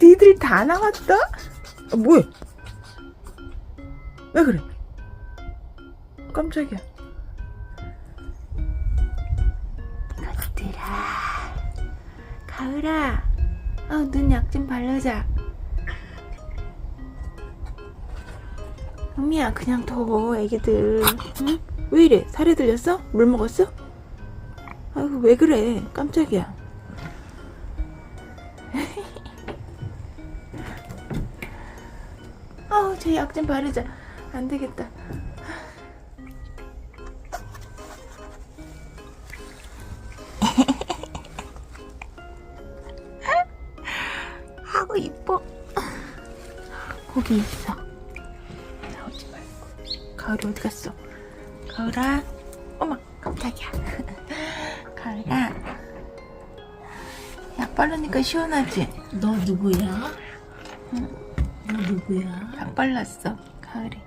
니들 다 나왔다? 아, 뭐야? 왜 그래? 깜짝이야. 가들아, 가을아, 어, 눈약 좀 바르자. 은미야, 그냥 더워, 애기들. 응? 왜 이래? 살이 들렸어? 물 먹었어? 아이고, 왜 그래? 깜짝이야. 아우, 제 약 좀 바르자. 안 되겠다. 하고 이뻐. 거기 있어. 나오지 말고. 가을이 어디 갔어? 가을아. 어머, 깜짝이야. 가을아. 약 바르니까 시원하지? 너 누구야? 너 누구야? 약 발랐어, 가을이.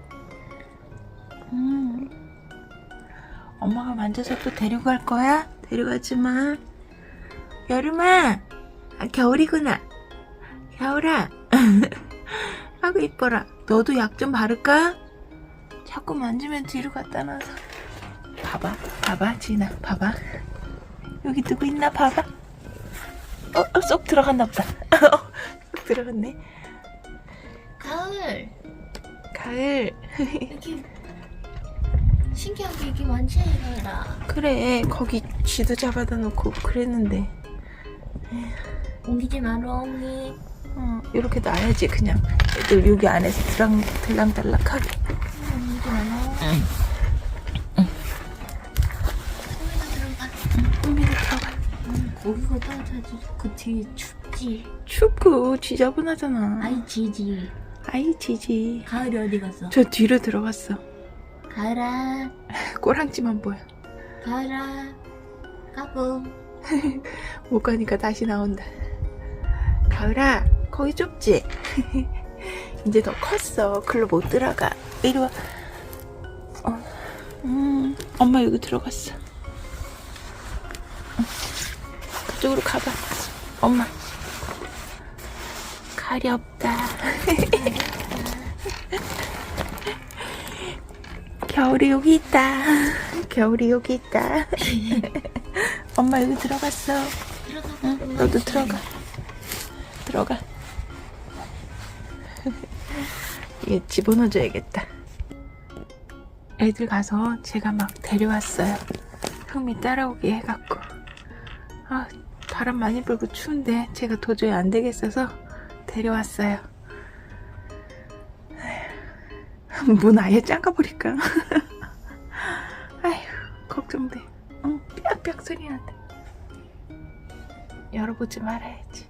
음. 엄마가 만져서 또 데리고 갈 거야? 데려가지 마. 여름아, 아, 겨울이구나. 겨울아. 아구 이뻐라. 너도 약 좀 바를까? 자꾸 만지면 뒤로 갖다 놔서. 봐봐, 봐봐, 지나, 봐봐. 여기 누구 있나 봐봐. 어, 어, 쏙 들어갔나 보다. 어, 쏙 들어갔네. 가을. 여기 신기한 게 이게 많지 해라. 그래 거기 쥐도 잡아다 놓고 그랬는데. 옮기지 마라 옹이. 어, 이렇게 놔야지 그냥. 애들 여기 안에서 들랑, 들랑달락하게. 옮기지 마라. 소리가 들어가. 은미도 들어가. 거기가 따뜻하지 그 뒤에 춥지? 춥고 지저분하잖아. 아이 지지 아이 지지. 가을이 어디 갔어? 저 뒤로 들어갔어. 가을아. 꼬랑지만 보여. 가을아. 까꿍. 못 가니까 다시 나온다. 가을아 거기 좁지? 이제 너 컸어. 글로 못 들어가. 이리 와. 어, 음, 엄마 여기 들어갔어. 응. 그쪽으로 가봐. 엄마 가리 없다 겨울이 여기 있다 겨울이 여기 있다 엄마 여기 들어갔어 응, 너도 들어가. 들어가. 얘 집어넣어줘야겠다. 애들 가서 제가 막 데려왔어요. 흥미 따라오게 해갖고. 아, 바람 많이 불고 추운데 제가 도저히 안 되겠어서 데려왔어요. 문 아예 잠가버릴까? 아휴, 걱정돼. 응, 삐약삐약 소리 난다. 열어보지 말아야지.